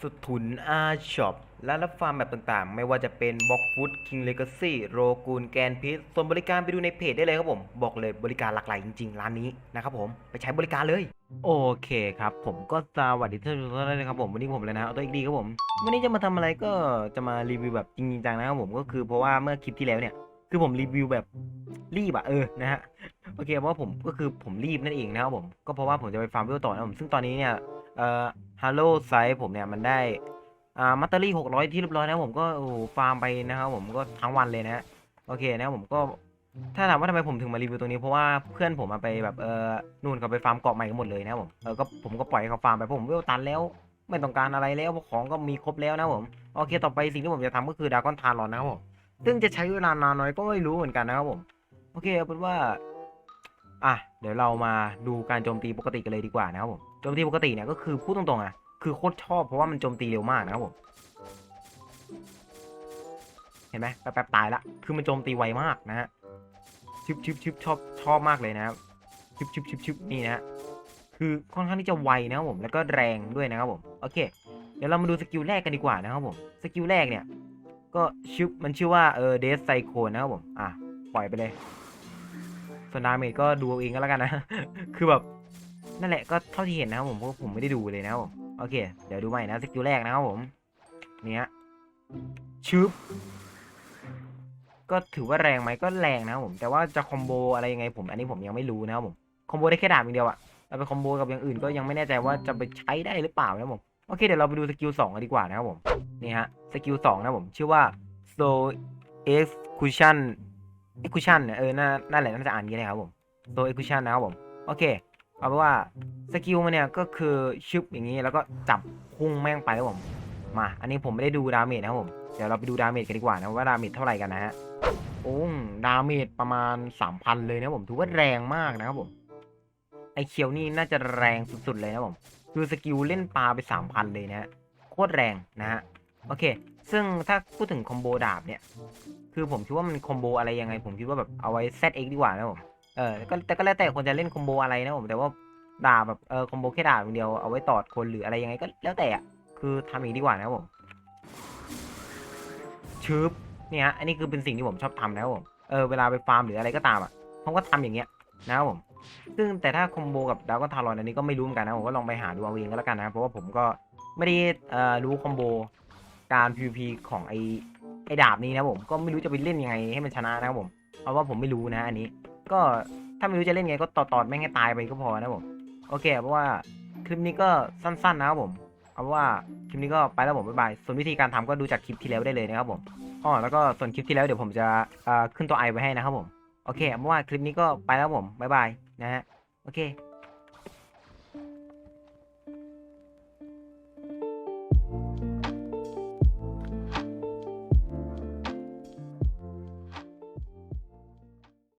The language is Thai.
สุดทุนอาช็อปและรับฟาร์มแบบต่างๆ ไม่ว่าจะเป็นบ็อกฟุตคิงเลกาซี่โรกูนแกนพิษส่วนบริการไปดูในเพจได้เลยครับผม บอกเลยบริการหลากหลายจริงๆ ร้านนี้นะครับผม ไปใช้บริการเลย โอเคครับ ผมก็สวัสดีท่านผู้ชมทุกท่านเลยนะครับผม วันนี้ผมเลยนะเอาตัวอีกดีครับผม วันนี้จะมาทำอะไรก็จะมารีวิวแบบจริงๆจังนะครับผมก็คือเพราะว่าเมื่อคลิปที่แล้วเนี่ย คือผมรีวิวแบบรีบอะเออนะฮะโอเคเพราะผมก็คือผมรีบนั่นเองนะครับผมก็เพราะว่าผมจะไปฟาร์มเวลต่อนะผมซึ่งตอนนี้เนี่ยเอ่อฮัลโหลไซส์ผมเนี่ยมันได้อ่ามัตเตอรี่หกร้อยที่เรียบร้อยนะผมก็โอ้ฟาร์มไปนะครับผมก็ทั้งวันเลยนะโอเคนะผมก็ถ้าถามว่าทำไมผมถึงมารีวิวตรงนี้เพราะว่าเพื่อนผมมาไปแบบเออนู่นเขาไปฟาร์มเกาะใหม่กันหมดเลยนะผมเออก็ผมก็ปล่อยให้เขาฟาร์มไปผมเวลตันแล้ว ไม่ต้องการอะไรแล้วของก็มีครบแล้วนะผมโอเคต่อไปสิ่งที่ผมจะทำก็คือดากอนทารอนนะครับผม ซึ่งจะใช้เวลานานน้อยก็ไม่รู้เหมือนกันนะครับผม โอเคเอาเป็นว่า อะ เดี๋ยวเรามาดูการโจมตีปกติกันเลยดีกว่านะครับผม โจมตีปกติเนี่ยก็คือพูดตรงๆอะ คือโคตรชอบเพราะว่ามันโจมตีเร็วมากนะครับผม เห็นไหมแป๊บๆตายละ คือมันโจมตีไวมากนะฮะ ชิบชิบชิบชอบชอบมากเลยนะครับ ชิบชิบชิบชิบนี่นะฮะคือค่อนข้างที่จะไวนะครับผม แล้วก็แรงด้วยนะครับผม โอเค เดี๋ยวเรามาดูสกิลแรกกันดีกว่านะครับผม สกิลแรกเนี่ย ก็ชื่อมันชื่อว่าเออเดสไซโคนนะครับผม อะ ปล่อยไปเลยส่วนดาเมจก็ดูเอาเองก็แล้วกันนะ คือแบบนั่นแหละก็เท่าที่เห็นนะครับผมเพราะผมไม่ได้ดูเลยนะครับผมโอเค เดี๋ยวดูใหม่นะสกิลแรกนะครับผมเนี้ยชึบก็ถือว่าแรงไหมก็แรงนะครับผม แต่ว่าจะคอมโบอะไรยังไงผม อันนี้ผมยังไม่รู้นะครับผมคอมโบได้แค่ดาบอย่างเดียวอะเราไปคอมโบกับอย่างอื่นก็ยังไม่แน่ใจว่าจะไปใช้ได้หรือเปล่านะครับผม โอเคเดี๋ยวเราไปดูสกิลสองกันดีกว่านะครับผมนี่ฮะสกิลสองนะผมชื่อว่า so execution execution เออน่าน่าแหละน่าจะอ่านงี้นะครับผม so execution นะครับผมโอเคเอาเป็นว่าสกิลมันเนี่ยก็คือชึบอย่างนี้แล้วก็จับพุ่งแม่งไปครับผมมาอันนี้ผมไม่ได้ดูดาเมจนะครับผมเดี๋ยวเราไปดูดาเมจกันดีกว่านะว่าดาเมจเท่าไหร่กันนะฮะโอ้ดาเมจประมาณ 3,000 เลยนะผมถือว่าแรงมากนะครับผมไอเคียวนี่น่าจะแรงสุดๆเลยนะผม คือสกิลเล่นปลาไป 3,000 เลยนะฮะโคตรแรงนะฮะโอเค ซึ่งถ้าพูดถึงคอมโบดาบเนี่ย คือผมคิดว่ามันคอมโบอะไรยังไง ผมคิดว่าแบบเอาไว้ ZX ดีกว่านะผมเออก็แต่ก็แล้วแต่คนจะเล่นคอมโบอะไรนะผมแต่ว่าดาบแบบเออคอมโบแค่ดาบอย่างเดียวเอาไว้ตอดคนหรืออะไรยังไงก็แล้วแต่อะคือทำอย่างดีกว่านะครับผมชึบเนี่ยฮะอันนี้คือเป็นสิ่งที่ผมชอบทำนะครับผมเออเวลาไปฟาร์มหรืออะไรก็ตามอะผมก็ทำอย่างเงี้ยนะครับผม ซึ่งแต่ถ้าคอมโบกับดาวก็ทารอนอันนี้ก็ไม่รู้เหมือนกันนะ ผมก็ลองไปหาดูเอาเองก็แล้วกันนะเพราะว่าผมก็ไม่ได้อ่อรู้คอมโบการ PVP ของไอไอดาบนี้นะผมก็ไม่รู้จะไปเล่นยังไงให้มันชนะนะครับผม เพราะว่าผมไม่รู้นะอันนี้ ก็ถ้าไม่รู้จะเล่นไงก็ตอดๆแม่งให้ตายไปก็พอนะผมโอเค เพราะว่าคลิปนี้ก็สั้นๆนะครับผมเอาว่าคลิปนี้ก็ไปแล้วผมบ๊ายบายส่วนวิธีการทำก็ดูจากคลิปที่แล้วได้เลยนะครับผมอ๋อแล้วก็ส่วนคลิปที่แล้วเดี๋ยวผมจะอ่อขึ้นตัวไอไว้ให้นะครับผมโอเคเอาว่าคลิปนี้ก็ไปแล้วผมบ๊ายบาย นะฮะ โอเค